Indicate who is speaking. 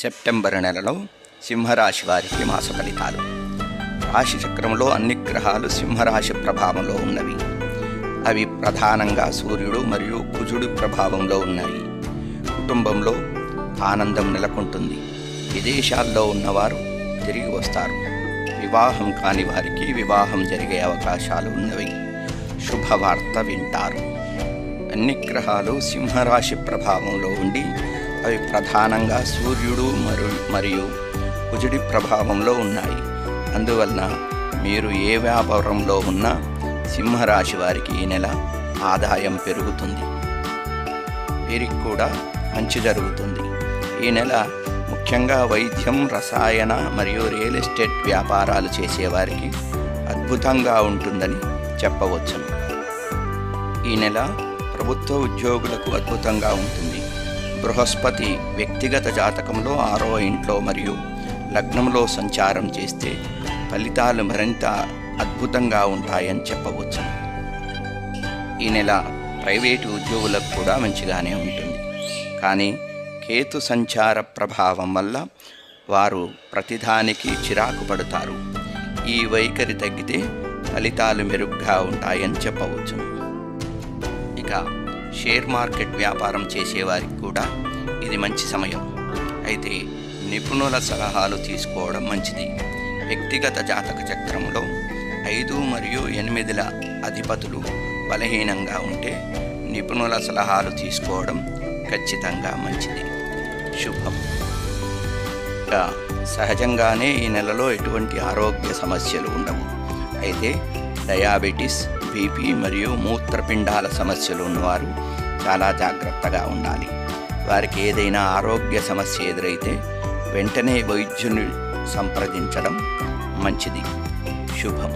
Speaker 1: September నెలలో సింహరాశి వారికి మాస ఫలితాలు. రాశి చక్రంలో అన్ని గ్రహాలు సింహరాశి ప్రభావంలో ఉన్నవి. అవి ప్రధానంగా సూర్యుడు మరియు కుజుడు ప్రభావంలో ఉన్నాయి. కుటుంబంలో ఆనందం నెలకొంటుంది. విదేశాల్లో ఉన్నవారు తిరిగి వస్తారు. వివాహం కాని వారికి వివాహం జరిగే అవకాశాలు ఉన్నవి. శుభవార్త వింటారు. అన్ని గ్రహాలు సింహరాశి ప్రభావంలో ఉండి అవి ప్రధానంగా సూర్యుడు మరియు మరియు కుజుడి ప్రభావంలో ఉన్నాయి. అందువలన మీరు ఏ వ్యాపారంలో ఉన్నా సింహరాశి వారికి ఈ నెల ఆదాయం పెరుగుతుంది. వీరికి కూడా మంచి జరుగుతుంది. ఈ నెల ముఖ్యంగా వైద్యం రసాయన మరియు రియల్ ఎస్టేట్ వ్యాపారాలు చేసేవారికి అద్భుతంగా ఉంటుందని చెప్పవచ్చును. ఈ నెల ప్రభుత్వ ఉద్యోగులకు అద్భుతంగా ఉంటుంది. బృహస్పతి వ్యక్తిగత జాతకంలో ఆరో ఇంట్లో మరియు లగ్నంలో సంచారం చేస్తే ఫలితాలు మరింత అద్భుతంగా ఉంటాయని చెప్పవచ్చు. ఈ నెల ప్రైవేటు ఉద్యోగులకు కూడా మంచిగానే ఉంటుంది. కానీ కేతు సంచార ప్రభావం వల్ల వారు ప్రతిదానికి చిరాకు పడతారు. ఈ వైఖరి తగ్గితే ఫలితాలు మెరుగ్గా ఉంటాయని చెప్పవచ్చు. ఇక షేర్ మార్కెట్ వ్యాపారం చేసేవారికి కూడా ఇది మంచి సమయం. అయితే నిపుణుల సలహాలు తీసుకోవడం మంచిది. వ్యక్తిగత జాతక చక్రంలో ఐదు మరియు ఎనిమిదిల అధిపతులు బలహీనంగా ఉంటే నిపుణుల సలహాలు తీసుకోవడం ఖచ్చితంగా మంచిది. శుభం. సహజంగానే ఈ నెలలో ఎటువంటి ఆరోగ్య సమస్యలు ఉండవు. అయితే డయాబెటీస్ బీపీ మరియు మూత్రపిండాల సమస్యలు ఉన్నవారు చాలా జాగ్రత్తగా ఉండాలి. వారికి ఏదైనా ఆరోగ్య సమస్య ఎదురైతే వెంటనే వైద్యుని సంప్రదించడం మంచిది. శుభం.